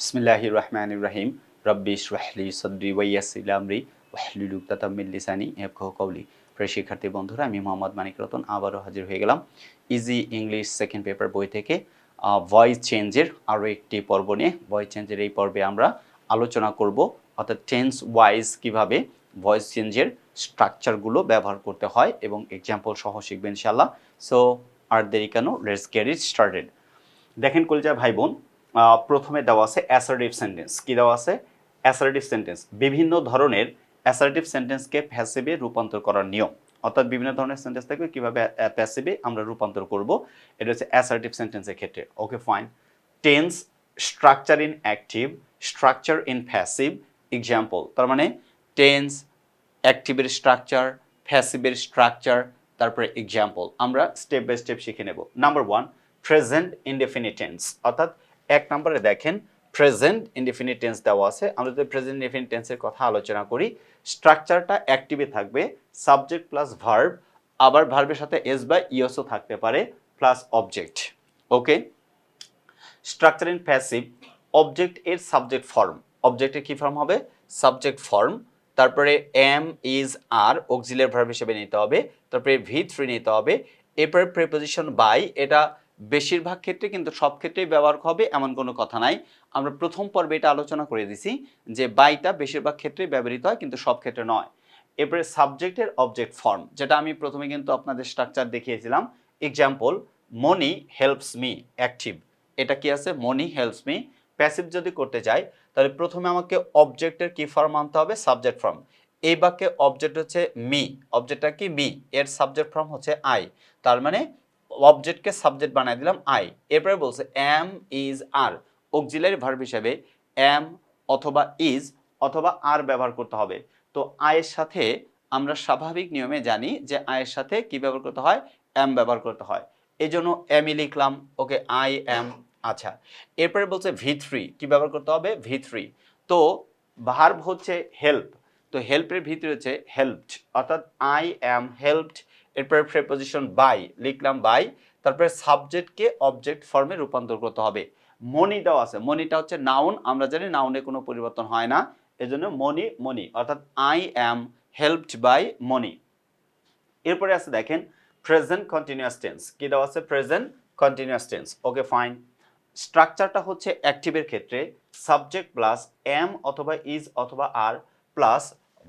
বিসমিল্লাহ রহমান রাহিম রব্বি রাহলি সদ্রি ওয়াইয়াসিল আমরি ওয়াহলুল উকতাতামিল লিসানি ইয়াফকাহু কওলি প্রিয় শিক্ষার্থী বন্ধুরা, আমি মোহাম্মদ মানিক রতন আবারও হাজির হয়ে গেলাম ইজি ইংলিশ সেকেন্ড পেপার বই থেকে ভয়েস চেঞ্জের আরও একটি পর্ব নিয়ে। ভয়েস চেঞ্জের এই পর্বে আমরা আলোচনা করব, অর্থাৎ টেন্স ওয়াইজ কীভাবে ভয়েস চেঞ্জের স্ট্রাকচারগুলো ব্যবহার করতে হয় এবং এক্সাম্পল সহ শিখবেন ইনশাল্লাহ সো আর দেরি কেন? লেটস গেট স্টার্টেড দেখেন কলজা ভাই বোন প্রথমে দেওয়া আছে অ্যাসার্টিভ সেন্টেন্স কি দেওয়া আছে? অ্যাসার্টিভ সেন্টেন্স বিভিন্ন ধরনের অ্যাসার্টিভ সেন্টেন্সকে প্যাসিভে রূপান্তর করার নিয়ম। অর্থাৎ বিভিন্ন ধরনের সেন্টেন্স থাকবে কীভাবে প্যাসিভে আমরা রূপান্তর করব। এটা হচ্ছে অ্যাসার্টিভ সেন্টেন্সের ক্ষেত্রে। Okay fine tense structure in active structure in passive example তার মানে টেন্স অ্যাক্টিভের স্ট্রাকচার প্যাসিভের স্ট্রাকচার তারপরে এক্সাম্পল আমরা স্টেপ বাই স্টেপ শিখে নেব। নাম্বার ওয়ান প্রেজেন্ট ইনডেফিনিটেন্স অর্থাৎ এক নম্বরে দেখেন প্রেজেন্ট ইনডেফিনিট টেন্স দেওয়া আছে। আমরা যদি প্রেজেন্ট ইনডেফিনিট টেন্সের কথা আলোচনা করি স্ট্রাকচারটা অ্যাক্টিভে থাকবে সাবজেক্ট প্লাস ভার্ব আবার ভার্বের সাথে এস বা ইওসও থাকতে পারে plus object okay structure in passive object এর সাবজেক্ট ফর্ম অবজেক্টের কি ফর্ম হবে? সাবজেক্ট ফর্ম তারপরে am is are auxiliary verb হিসেবে নিতে হবে, তারপরে ভি থ্রি নিতে হবে, এরপরে প্রেপোজিশন বাই এটা বেশিরভাগ ক্ষেত্রে কিন্তু সব ক্ষেত্রেই ব্যবহার হবে, এমন কোনো কথা নাই। আমরা প্রথম পর্বে এটা আলোচনা করে দিছি যে বাইটা বেশিরভাগ ক্ষেত্রেই ব্যবহৃত হয়, কিন্তু সব ক্ষেত্রে নয়। এরপরে সাবজেক্টের অবজেক্ট ফর্ম যেটা আমি প্রথমে কিন্তু আপনাদের স্ট্রাকচার দেখিয়েছিলাম। Example money helps me active এটা কি আছে? মনি হেল্পস মি প্যাসিভ যদি করতে চাই তাহলে প্রথমে আমাকে অবজেক্টের কি ফর্ম আনতে হবে? সাবজেক্ট ফর্ম এই বাক্যে অবজেক্ট হচ্ছে মি অবজেক্টটা কি? মি এর সাবজেক্ট ফর্ম হচ্ছে আই তার মানে অবজেক্টকে সাবজেক্ট বানাই দিলাম আই এরপরে বলছে am is are auxiliary verb হিসেবে এম অথবা ইজ অথবা আর ব্যবহার করতে হবে। তো আয়ের সাথে আমরা স্বাভাবিক নিয়মে জানি যে আয়ের সাথে কি ব্যবহার করতে হয়? এম ব্যবহার করতে হয়। এই জন্য এমই লিখলাম, ওকে আই এম আচ্ছা। এরপরে বলছে ভি থ্রি কি ব্যবহার করতে হবে? ভি থ্রি তো ভার্ব হচ্ছে হেল্প তো হেল্পের ভিতরে হচ্ছে হেল্পড অর্থাৎ আই অ্যাম হেল্পড এরপরে প্রেপোজিশন বাই লিখলাম বাই তারপরে সাবজেক্টকে অবজেক্ট ফর্মে রূপান্তর করতে হবে। মনি দেওয়া আছে মনিটা হচ্ছে নাউন আমরা জানি নাউনে কোনো পরিবর্তন হয় না, এজন্য মনি মনি অর্থাৎ I am helped by money এরপরে আছে দেখেন প্রেজেন্ট কন্টিনিউয়াস টেন্স কি দেওয়া আছে? Present continuous tense okay fine স্ট্রাকচারটা হচ্ছে অ্যাক্টিভের ক্ষেত্রে সাবজেক্ট প্লাস এম অথবা ইজ অথবা are plus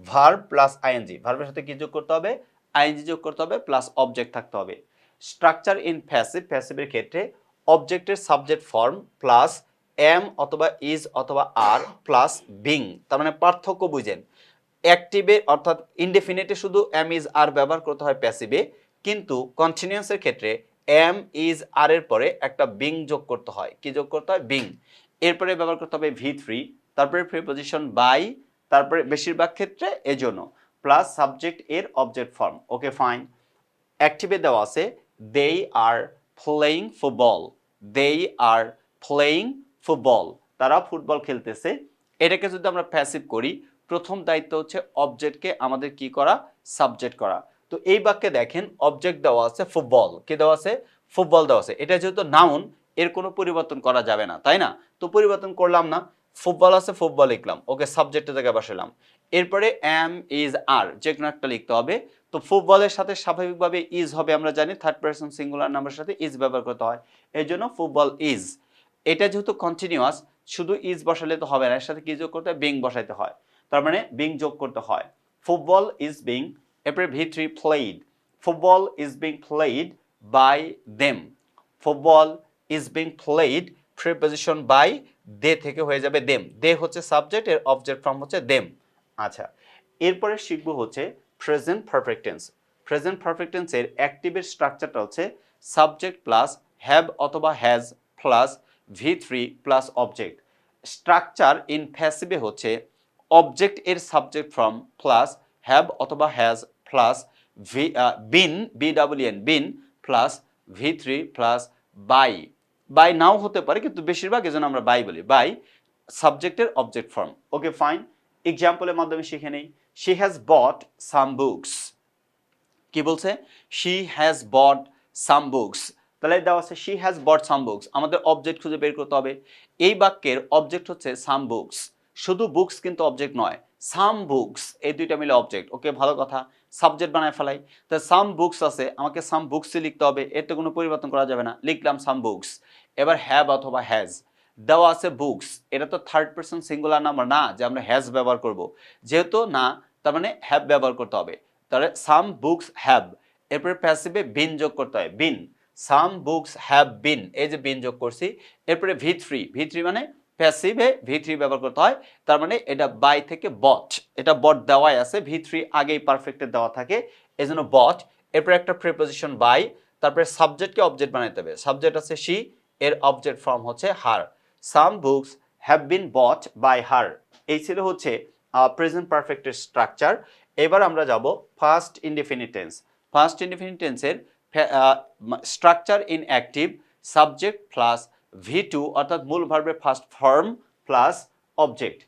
verb plus ING ভার্বের সাথে কি যোগ করতে হবে? আইএনজি যোগ করতে হবে প্লাস অবজেক্ট থাকতে হবে। স্ট্রাকচার ইন প্যাসিভ প্যাসিভের ক্ষেত্রে অবজেক্টের সাবজেক্ট ফর্ম প্লাস এম অথবা ইজ অথবা আর প্লাস বিং তার মানে পার্থক্য বুঝেন। অ্যাক্টিভে অর্থাৎ ইনডেফিনিটে শুধু এম ইজ আর ব্যবহার করতে হয় প্যাসিভে কিন্তু কন্টিনিউয়াসের ক্ষেত্রে এম ইজ আর এর পরে একটা বিং যোগ করতে হয়। কি যোগ করতে হয়? বিং এরপরে ব্যবহার করতে হবে ভি থ্রি তারপরে প্রিপোজিশন বাই তারপরে বেশিরভাগ ক্ষেত্রে এজন্য। প্লাস সাবজেক্ট এর অবজেক্ট ফর্ম ওকে ফাইন অ্যাক্টিভে দেওয়া আছে they are playing football they are playing football তারা ফুটবল খেলতেছে। এটাকে যদি আমরা প্যাসিভ করি, প্রথম দায়িত্ব হচ্ছে অবজেক্টকে আমাদের কি করা? সাবজেক্ট করা। তো এই বাক্যে দেখেন অবজেক্ট দেওয়া আছে ফুটবল কি দেওয়া আছে? ফুটবল দেওয়া আছে। এটা যেহেতু নাউন এর কোনো পরিবর্তন করা যাবে না, তাই না? তো পরিবর্তন করলাম না। ফুটবল আছে, ফুটবল লিখলাম। ওকে সাবজেক্টের জায়গায় বসালাম এরপরে এম ইজ আর যে কোনো একটা লিখতে হবে। তো ফুটবলের সাথে স্বাভাবিকভাবে ইজ হবে, আমরা জানি থার্ড পার্সন সিঙ্গুলার নাম্বারের সাথে ইজ ব্যবহার করতে হয়। এই জন্য ফুটবল ইজ এটা যেহেতু কন্টিনিউয়াস শুধু ইজ বসালে তো হবে না, এর সাথে কি যোগ করতে হয়? বিং বসাইতে হয়। তার মানে বিং যোগ করতে হয়। ফুটবল ইজ বিং এরপরে V three football is being played by them football is being played preposition by they থেকে হয়ে যাবে দেম। দে হচ্ছে সাবজেক্ট এর অবজেক্ট ফর্ম হচ্ছে দেম। আচ্ছা এরপরে শিখব হচ্ছে present perfect tense present perfect টেন্সের অ্যাক্টিভের স্ট্রাকচারটা হচ্ছে সাবজেক্ট প্লাস হ্যাভ অথবা has plus V three plus object structure in প্যাসিভে হচ্ছে অবজেক্ট এর সাবজেক্ট ফর্ম প্লাস হ্যাভ অথবা has plus V been B W N been plus V three plus by by নাও হতে পারে, কিন্তু বেশিরভাগ এজন্য আমরা বাই বলি। বাই সাবজেক্টের অবজেক্ট ফর্ম ওকে ফাইন এক্সাম্পলের মাধ্যমে শিখে নেই। She has bought some books কি বলছে? She has bought some books তাহলে দেওয়া আছে she has bought some books আমাদের অবজেক্ট খুঁজে বের করতে হবে। এই বাক্যের অবজেক্ট হচ্ছে সাম বুকস শুধু বুকস কিন্তু অবজেক্ট নয়। সাম বুকস এই দুইটা মিলে অবজেক্ট ওকে ভালো কথা। সাবজেক্ট বানায় ফেলাই। তা সাম বুকস আছে, আমাকে সাম বুকসই লিখতে হবে। এতে কোনো পরিবর্তন করা যাবে না। লিখলাম সাম বুকস এবার হ্যাভ অথবা হ্যাজ দেওয়া আছে বুকস এটা তো থার্ড পার্সন সিঙ্গুলার নাম্বার না, যে আমরা হ্যাজ ব্যবহার করব। যেহেতু না, তার মানে হ্যাভ ব্যবহার করতে হবে। তাহলে সাম বুকস হ্যাভ এরপরে প্যাসিভে বিন যোগ করতে হয়। বিন সাম বুকস হ্যাভ বিন এই যে বিন যোগ করছি। এরপরে ভি থ্রি ভি থ্রি মানে প্যাসিভে ভি থ্রি ব্যবহার করতে হয়। তার মানে এটা বাই থেকে বট এটা বট দেওয়াই আছে। ভি থ্রি আগেই পারফেক্টে দেওয়া থাকে। এই জন্য বট এরপরে একটা প্রিপোজিশন বাই তারপরে সাবজেক্টকে অবজেক্ট বানাইতে হবে। সাবজেক্ট আছে শি এর অবজেক্ট ফর্ম হচ্ছে her some books have been bought by her এই ছিল হচ্ছে প্রেজেন্ট পারফেক্টের স্ট্রাকচার এবার আমরা যাব first indefinite tense first indefinite টেন্সের structure in active subject plus V two অর্থাৎ মূল ভার্বের ফার্স্ট ফর্ম প্লাস অবজেক্ট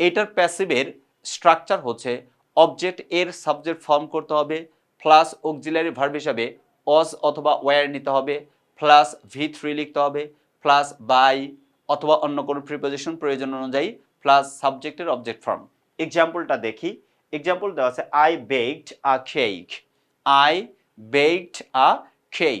এটার প্যাসিভের স্ট্রাকচার হচ্ছে অবজেক্ট এর সাবজেক্ট ফর্ম করতে হবে প্লাস অক্সিলারি ভার্ব হিসাবে অজ অথবা ওয়ার নিতে হবে প্লাস ভি থ্রি লিখতে হবে প্লাস বাই অথবা অন্য কোনো প্রিপোজিশন প্রয়োজন অনুযায়ী প্লাস সাবজেক্টের অবজেক্ট ফর্ম এক্সাম্পলটা দেখি। এক্সাম্পল দেওয়া আছে I baked a cake I baked a cake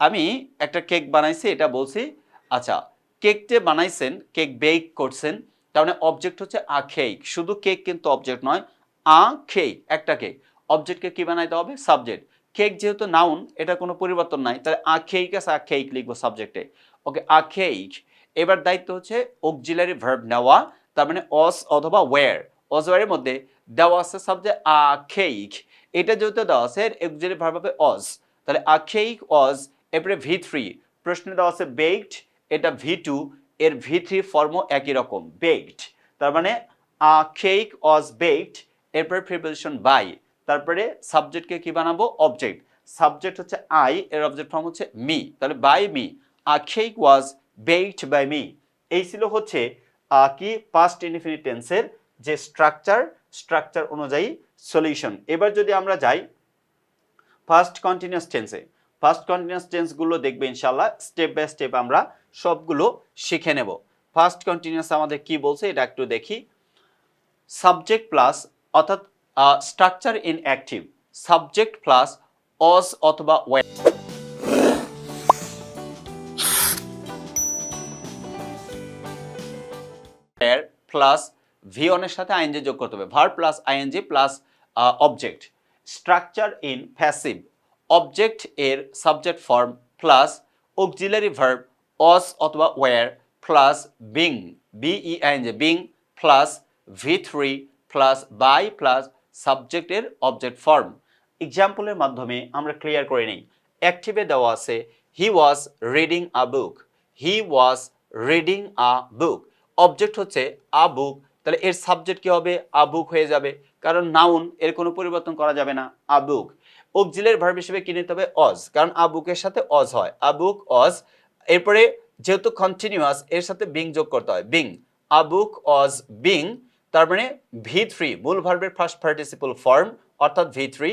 আমি একটা কেক বানাইছি, এটা বলছি আচ্ছা কেক বানাইছেন কেক বেক করছেন, তার মানে অবজেক্ট হচ্ছে আ কেক শুধু কেক কিন্তু অবজেক্ট নয় আ কেক একটা কেক অবজেক্টকে কি বানাইতে হবে? সাবজেক্ট কেক যেহেতু নাউন এটা কোনো পরিবর্তন নাই, তাহলে আ কেক আছে, আ কেক লিখব সাবজেক্টে ওকে, আ কেক এবার দায়িত্ব হচ্ছে অক্সিলারি ভার্ব নেওয়া, তার মানে অস অথবা ওয়ার অস ওয়ারের মধ্যে দেওয়া আছে সাবজেক্ট আ কেক এটা যেহেতু দেওয়া আছে অক্সিলারি ভার্ব হবে অস তাহলে আ কেক অস এরপরে ভি থ্রি প্রশ্নে দেওয়া আছে বেকড এটা ভি টু এর ভি থ্রি ফর্মও একই রকম বেকড তার মানে আ কেক অস বেকড এরপরে প্রিপোজিশন বাই তারপরে সাবজেক্টকে কি বানাবো? অবজেক্ট সাবজেক্ট হচ্ছে আই এর অবজেক্ট ফর্ম হচ্ছে মি তাহলে by me a cake was baked by me এই ছিল হচ্ছে কি? পাস্ট ইনফিনিট যে স্ট্রাকচার স্ট্রাকচার অনুযায়ী সলিউশন এবার যদি আমরা যাই ফার্স্ট কন্টিনিউয়াস টেন্সে ফার্স্ট কন্টিনিউয়াস টেন্সগুলো দেখবে ইনশাল্লাহ স্টেপ বাই স্টেপ আমরা সবগুলো শিখে নেব। ফার্স্ট কন্টিনিউয়াস আমাদের কি বলছে? এটা একটু দেখি। সাবজেক্ট প্লাস অর্থাৎ structure in active subject plus was অথবা ওয়ে প্লাস ভি অনের সাথে আইএনজি যোগ করতে হবে। Verb plus ING plus object structure in passive object এর subject form plus auxiliary verb was অথবা were plus being be ING being plus V three plus by plus সাবজেক্টের object form এক্সাম্পলের মাধ্যমে আমরা ক্লিয়ার করে নিই। অ্যাক্টিভে দেওয়া আছে he was reading a book he was reading a book object হচ্ছে আ বুক তাহলে এর সাবজেক্ট কী হবে? আ বুক হয়ে যাবে। কারণ নাউন এর কোনো পরিবর্তন করা যাবে না। আ বুক অক্সিলের ভার্ব হিসেবে কিনে নিতে হবে? অজ কারণ আ বুকের সাথে অজ হয়। আ বুক অজ এরপরে যেহেতু কন্টিনিউয়াস এর সাথে বিং যোগ করতে হয়। Being a book Aja being তার মানে ভি থ্রি মূল ভার্বের ফার্স্ট পার্টিসিপল ফর্ম অর্থাৎ ভি থ্রি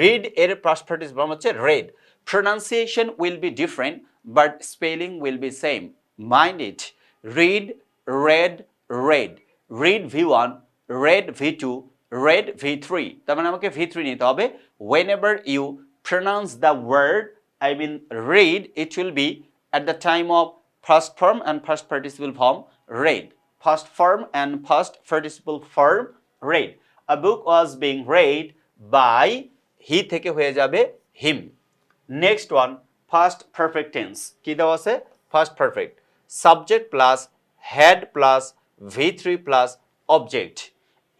রিড এর ফার্স্ট পার্টিসিপল ফর্ম হচ্ছে read pronunciation will be different but spelling will be same mind it read read read read V one read V two read V three তার মানে আমাকে V three নিতে হবে। Whenever you pronounce the word I mean read, it will be at the time of first form and first participle form read. First form and first participle form read. A book was being read by he থেকে হয়ে যাবে him. Next one, past perfect tense. কি দেওয়া আছে? Past perfect. Subject plus had plus V3 plus object.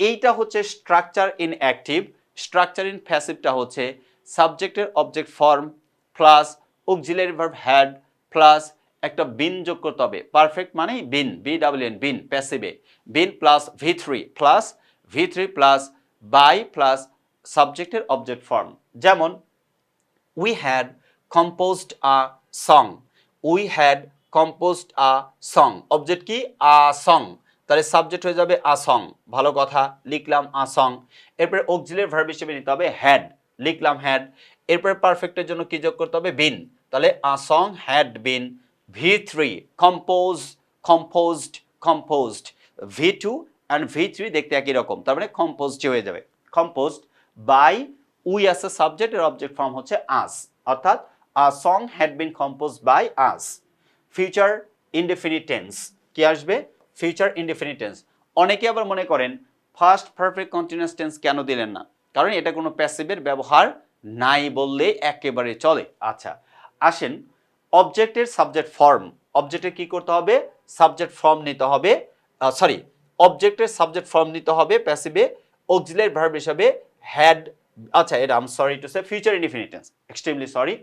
এইটা হচ্ছে structure in active structure in প্যাসিভটা হচ্ছে সাবজেক্টের object form plus auxiliary verb had plus একটা বিন যোগ করতে হবে। পারফেক্ট মানেই been B W N been প্যাসিভে been plus V three plus V three plus by plus সাবজেক্টের অবজেক্ট ফর্ম যেমন we had composed a song we had composed a song object কি? A song তাহলে subject হয়ে যাবে a song ভালো কথা, লিখলাম a song এরপরে অক্সিলের ভার্ব হিসেবে নিতে হবে হ্যাড লিখলাম হ্যাড এরপরে পারফেক্টের জন্য কি যোগ করতে হবে? বিন তাহলে a song had been V three compose composed composed V two and V three দেখতে একই রকম, তার মানে কম্পোজড হয়ে যাবে। Composed by we as a subject এর অবজেক্ট ফর্ম হচ্ছে আস অর্থাৎ a song had been compose by us future indefinite tense কি আসবে? ফিউচার ইনডেফিনিট টেন্স অনেকে আবার মনে করেন ফার্স্ট পারফেক্ট কন্টিনিউয়াস টেন্স কেন দিলেন না? কারণ এটা কোনো প্যাসিভের ব্যবহার নাই বললে একেবারে চলে। আচ্ছা আসেন অবজেক্টের সাবজেক্ট ফর্ম অবজেক্টের কি করতে হবে? সাবজেক্ট ফর্ম নিতে হবে। সরি অবজেক্টের সাবজেক্ট ফর্ম নিতে হবে প্যাসিভে অক্সিলারি ভার্ব হিসাবে হ্যাড আচ্ছা এটা আম sorry to say future indefinite tense extremely sorry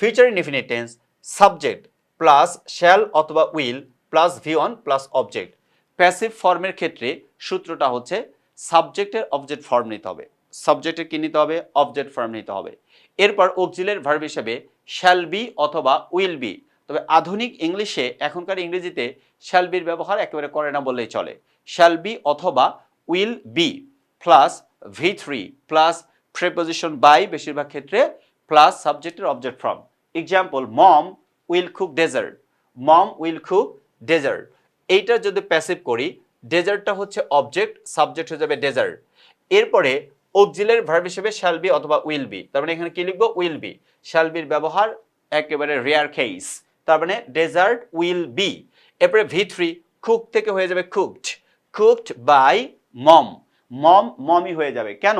future indefinite tense subject plus shall অথবা will plus V one plus object passive ফর্মের ক্ষেত্রে সূত্রটা হচ্ছে সাবজেক্টের অবজেক্ট ফর্ম নিতে হবে। সাবজেক্টের কি নিতে হবে? অবজেক্ট ফর্ম নিতে হবে। এরপর অক্সিলের ভার্ব হিসেবে শ্যাল বি অথবা উইল বি তবে আধুনিক ইংলিশে এখনকার ইংরেজিতে শ্যাল বির ব্যবহার একেবারে করে না বললেই চলে। শ্যাল বি অথবা will be plus V three plus preposition by বেশিরভাগ ক্ষেত্রে প্লাস সাবজেক্টের object form example mom will cook dessert mom will cook dessert এইটা যদি প্যাসিভ করি ডেজার্টটা হচ্ছে অবজেক্ট সাবজেক্ট হয়ে যাবে ডেজার্ট এরপরে অক্সিলের ভার্ব হিসেবে শ্যাল বি অথবা উইল বি তার মানে এখানে কি লিখব? উইল বি শ্যাল বির ব্যবহার একেবারে রেয়ার কেস তার মানে ডেজার্ট উইল বি এরপরে ভি থ্রি কুক থেকে হয়ে যাবে cooked cooked by mom mom মমই হয়ে যাবে। কেন?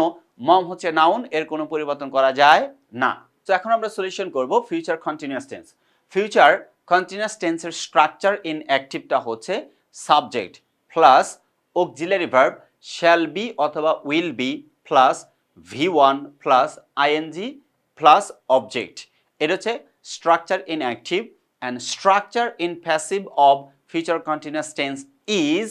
মম হচ্ছে নাউন এর কোনো পরিবর্তন করা যায় না। তো এখন আমরা সলিউশন করব future continuous tense future continuous টেন্সের স্ট্রাকচার ইন অ্যাক্টিভটা হচ্ছে subject plus auxiliary verb shall be অথবা will be plus V one plus ING plus object এটা হচ্ছে structure in active and structure in passive of future continuous tense is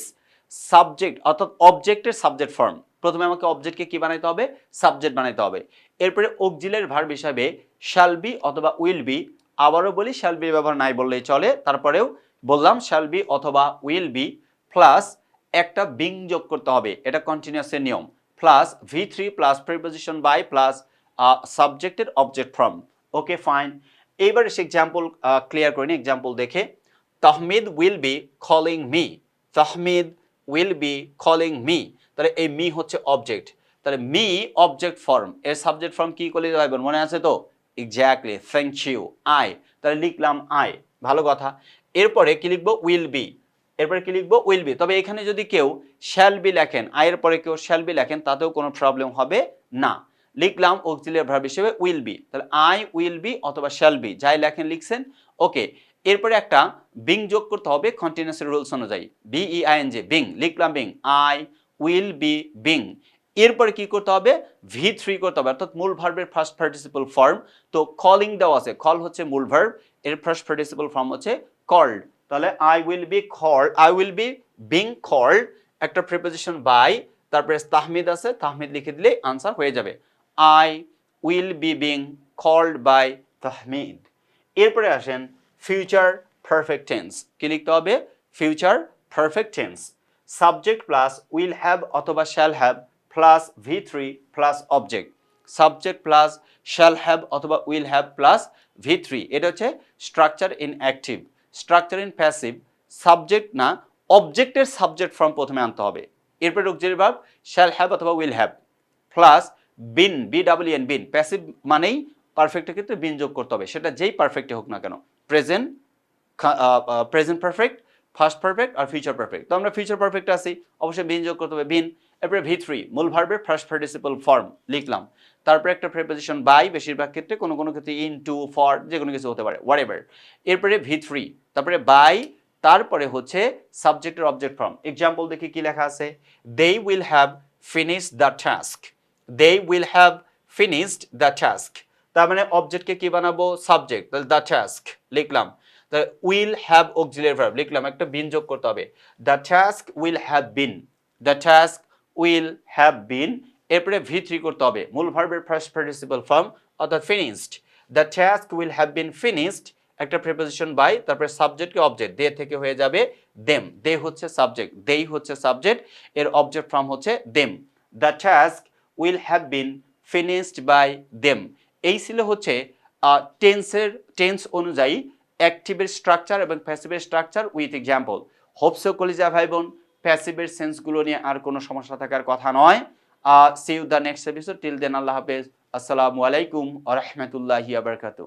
subject অর্থাৎ অবজেক্টের subject form প্রথমে আমাকে অবজেক্টকে কি বানাইতে হবে? সাবজেক্ট বানাইতে হবে। এরপরে অক্সিলের ভার্ব হিসাবে শ্যাল বি অথবা উইল বি আবারও বলি শ্যাল বি ব্যবহার নাই বললেই চলে। তারপরেও বললাম শ্যাল বি অথবা উইল বি প্লাস একটা বিং যোগ করতে হবে। এটা কন্টিনিউয়াসের নিয়ম। Plus V three plus preposition by plus সাবজেক্টের অবজেক্ট ফর্ম ওকে ফাইন এইবার সে এক্সাম্পল ক্লিয়ার করে নি এক্সাম্পল দেখে। Tahmid will be calling me Tahmid will be calling me তাহলে এই মি হচ্ছে অবজেক্ট তাহলে মি অবজেক্ট ফর্ম এর সাবজেক্ট ফর্ম কি করলে যাবেন মনে আছে তো? এক্স্যাক্টলি থ্যাংক ইউ আই তাহলে লিখলাম আই ভালো কথা। এরপরে কি লিখব? উইল বি এরপরে কি লিখব? উইল বি তবে এখানে যদি কেউ শ্যাল বি লেখেন আয়ের পরে কেউ শ্যাল বি লেখেন, তাতেও কোনো প্রবলেম হবে না। লিখলাম অক্সিলিয়ার ভার্ব হিসেবে উইল বি তাহলে আই উইল বি অথবা শ্যাল বি যাই লেখেন, লিখছেন ওকে এরপরে একটা বিং যোগ করতে হবে কন্টিনিউসের রুলস অনুযায়ী। B E I N G being লিখলাম being I will be being এরপরে কি করতে হবে? ভি থ্রি করতে হবে। অর্থাৎ মূল ভার্বের ফার্স্ট পার্টিসিপল ফর্ম তো কলিং দেওয়া আছে। কল হচ্ছে মূল ভার্ব এর ফার্স্ট পার্টিসিপল ফর্ম হচ্ছে কল্ড তাহলে I will be called I will be being called একটা প্রিপোজিশন বাই তারপরে তাহমিদ আছে, তাহমিদ লিখে দিলে আনসার হয়ে যাবে। I will be being called by Tahmid. এরপরে আসেন ফিউচার পারফেক্ট টেন্স কি লিখতে হবে? Future perfect tense subject plus will have অথবা shall have plus V three plus object subject plus shall have অথবা will have plus V three এটা হচ্ছে structure in active structure in passive subject না অবজেক্টের subject form প্রথমে আনতে হবে। এরপরে অক্সিলারি ভার্ব শ্যাল হ্যাভ অথবা will have plus been B double N been passive মানেই পারফেক্টের ক্ষেত্রে বিন যোগ করতে হবে। সেটা যেই পারফেক্টে হোক না কেন। Present present perfect first perfect আর ফিউচার পারফেক্ট তো আমরা ফিউচার পারফেক্ট আছি, অবশ্যই বিন যোগ করতে হবে বিন এরপরে ভি থ্রি মূল ভার্বের ফার্স্ট পার্টিসিপল ফর্ম লিখলাম। তারপরে একটা প্রেপোজিশন বাই বেশিরভাগ ক্ষেত্রে কোনো কোনো ক্ষেত্রে ইন টু ফর যে কোনো কিছু হতে পারে হোয়াট এভার এরপরে ভি থ্রি তারপরে বাই তারপরে হচ্ছে সাবজেক্টের অবজেক্ট ফর্ম এক্সাম্পল দেখি কি লেখা আছে? They will have finish the task they will have finished the task তার মানে অবজেক্টকে কি বানাবো? সাবজেক্ট তাহলে দ্য টাস্ক লিখলাম। উইল হ্যাভ অক্সিলিয়ারি ভার্ব লিখলাম। একটা বিন যোগ করতে হবে। The task will have been the task will have been এরপরে ভি থ্রি করতে হবে। মূল ভার্বের ফার্স্ট পার্টিসিপাল ফর্ম অর্থাৎ finished the task will have been finished একটা প্রিপোজিশন বাই তারপরে সাবজেক্টকে অবজেক্ট দে থেকে হয়ে যাবে দেম দে হচ্ছে সাবজেক্ট দেই হচ্ছে সাবজেক্ট এর অবজেক্ট ফর্ম হচ্ছে them the task will have been finished by them এই ছিল হচ্ছে টেন্সের টেন্স অনুযায়ী অ্যাক্টিভের স্ট্রাকচার এবং প্যাসিভের structure with example hope so কলিজা ভাই বোন প্যাসিভের সেন্সগুলো নিয়ে আর কোনো সমস্যা থাকার কথা নয়। See you the next episode till then আল্লাহ হাফেজ। আসসালামু আলাইকুম আ রহমতুল্লাহি আবরকাতু